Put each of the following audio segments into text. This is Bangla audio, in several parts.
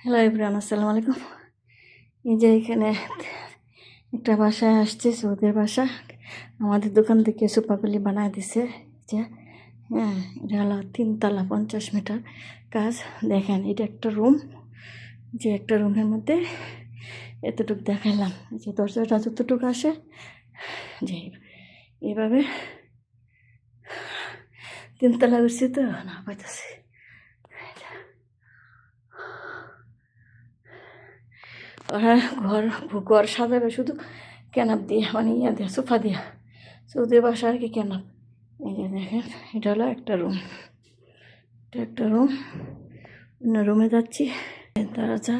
হ্যালো ইব্রান আসসালামু আলাইকুম। এই যে এখানে একটা বাসায় আসছে, সৌদের বাসা। আমাদের দোকান থেকে সুপাগুলি বানায় দিছে। যে হ্যাঁ এটা হলো তিনতলা পঞ্চাশ মিটার কাজ। দেখেন, এটা একটা রুম। যে একটা রুমের মধ্যে এতটুকু দেখাইলাম। যে দরজাটা যতটুকু আসে যে এইভাবে তিনতলা উঠছি তো, না, পাইতেছি। ওরা ঘর ঘর সাজাবে শুধু ক্যানাপ দিয়ে মানে ইয়া দিয়ে, সোফা দিয়া। সৌদি বাসা আর কি ক্যানাপ এই যে দেখেন, এটা হলো একটা রুম এটা একটা রুম অন্য রুমে যাচ্ছি। দরজা,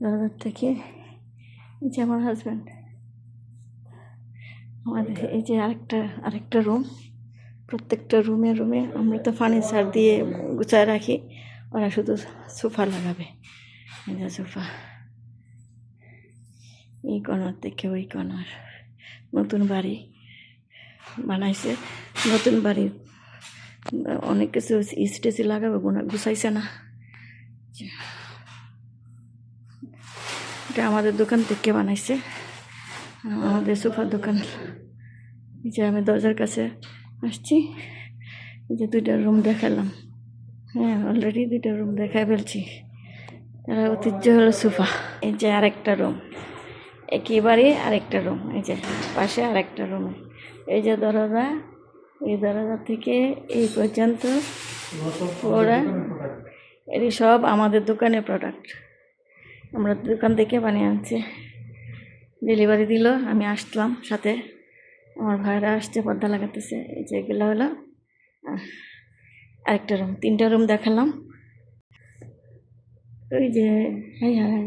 দরজার থেকে এই যে আমার হাজব্যান্ড আমাদের এই যে আরেকটা আরেকটা রুম প্রত্যেকটা রুমে রুমে আমরা তো ফার্নিচার দিয়ে গুছায় রাখি। ওরা শুধু সোফা লাগাবে। সোফা। এই কর্নার থেকে ওই কর্নার নতুন বাড়ি বানাইছে। নতুন বাড়ি অনেক কিছু স্টেসি লাগাবে গুছাইছে না। এটা আমাদের দোকান থেকে বানাইছে। আমাদের সোফার দোকান। যে আমি দরজার কাছে আসছি। যে দুইটা রুম দেখালাম। হ্যাঁ অলরেডি দুইটা রুম দেখাই ফেলছি। তারা ঐতিহ্য হলো সোফা। এই যে আরেকটা রুম। একেবারে আরেকটা রুম এই যে পাশে আরেকটা রুম এই যে দরজা, এই দরজা থেকে এই পর্যন্ত ওরা, এটি সব আমাদের দোকানের প্রোডাক্ট আমরা দোকান থেকে বানিয়ে আনছি। ডেলিভারি দিল, আমি আসলাম সাথে। আমার ভাইরা আসছে, পর্দা লাগাতেছে। এই যে এগুলো হলো আরেকটা রুম তিনটা রুম দেখালাম। ওই যে হ্যাঁ হ্যাঁ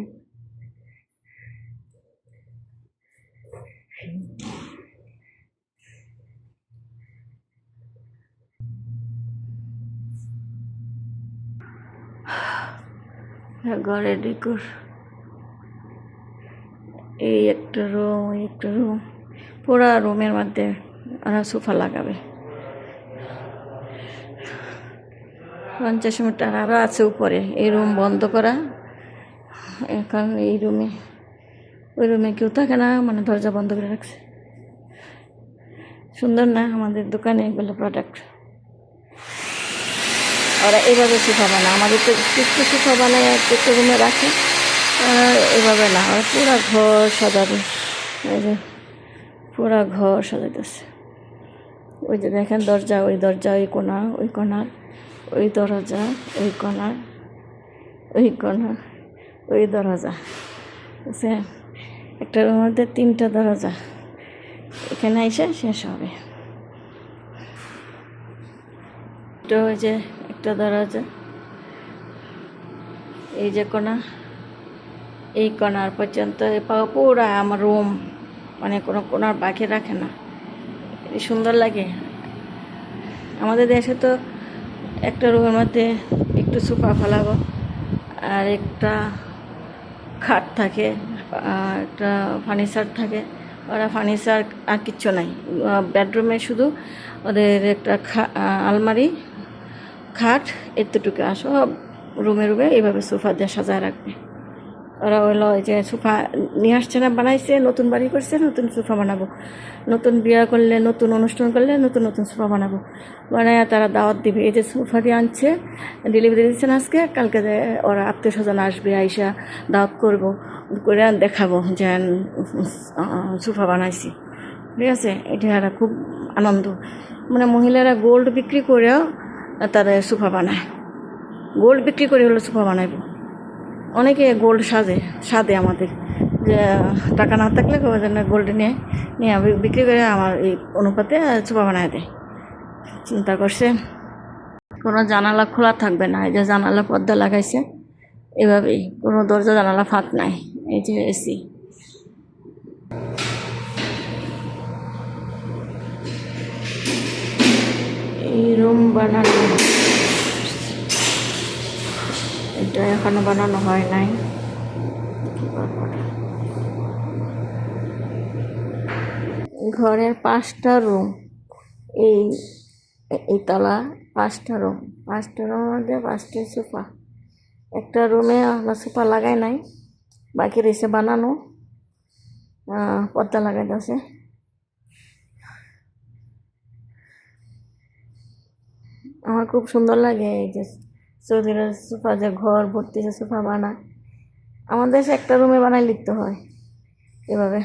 ঘরে ডেকোর। এই একটা রুম, ওই একটা রুম। পুরা রুমের মধ্যে ওরা সোফা লাগাবে। পঞ্চাশ মিটার আরও আছে উপরে। এই রুম বন্ধ করা। এখন এই রুমে ওই রুমে কেউ থাকে না মানে দরজা বন্ধ করে রাখছে। সুন্দর না আমাদের দোকানে এগুলো প্রোডাক্ট ওরা এইভাবে সোফা বানায়, আমাদের তো একটু সোফা বানায় একটা রুমে রাখে। এভাবে না, ওরা পুরা ঘর সাজাবে। এই যে পুরা ঘর সাজাইতেছে। ওই যে দেখেন দরজা, ওই দরজা, ওই কোনা, ওই কোনার ওই দরজা, ওই কোনার ওই কোনা, ওই দরজা। বুঝছে একটা রুমের মধ্যে তিনটা দরজা। এখানে এসে শেষ হবে। এটা ওই যে একটা দরজা। এই যে কোনা এই কোনার পর্যন্ত পুরা আমার রুম। মানে কোনো কোনার বাকি রাখে না। সুন্দর লাগে। আমাদের দেশে তো একটা রুমের মধ্যে একটু সোফা ফেলাবো আর একটা খাট থাকে। একটা ফার্নিচার থাকে। ওরা ফার্নিচার আর কিচ্ছু নাই। বেডরুমে শুধু ওদের একটা আলমারি, খাট, এতটুকু। আর সব রুমে রুমে এইভাবে সোফা দিয়ে সাজায় রাখবে। ওরা হলো যে সোফা নিয়ে আসছে না, বানাইছে, নতুন বাড়ি করছে, নতুন সোফা বানাবো। নতুন বিয়া করলে, নতুন অনুষ্ঠান করলে, নতুন নতুন সোফা বানাবো। বানায় তারা দাওয়াত দিবে। এই যে সোফা দিয়ে আনছে ডেলিভারি দিচ্ছেন আজকে, কালকে ওরা আত্মীয় স্বজন আসবে, আইসা দাওয়াত করব। করে দেখাবো যে সোফা বানাইছি। ঠিক আছে? এটা একটা খুব আনন্দ। মানে মহিলারা গোল্ড বিক্রি করেও তারা সোফা বানায়। গোল্ড বিক্রি করে হলো সোফা বানাইবো। অনেকে গোল্ড সাজে, সাদে আমাদের। যে, টাকা না থাকলে জন্য গোল্ড নিয়ে নিয়ে বিক্রি করে আমার এই অনুপাতে সোফা বানায় দেয়। চিন্তা করছে? কোনো জানালা খোলা থাকবে না। এই যে জানালা পর্দা লাগাইছে, এভাবেই। কোনো দরজা জানালা ফাঁক নাই। এই যে এসি। এই রুম বানানো। এটা এখনও বানানো হয় নাই। ঘরের পাঁচটা রুম। এই এই তলা পাঁচটা রুম। পাঁচটা রুমের মধ্যে পাঁচটা সোফা। একটা রুমে আমরা সোফা লাগাই নাই। বাকি রয়েছে বানানো। পর্দা লাগাই আছে। আমার খুব সুন্দর লাগে এই যে সৌদির সোফা, যে ঘর, ভর্তি যে সোফা বানায় আমাদের একটা রুমে বানাই লিখতে হয়, এভাবে।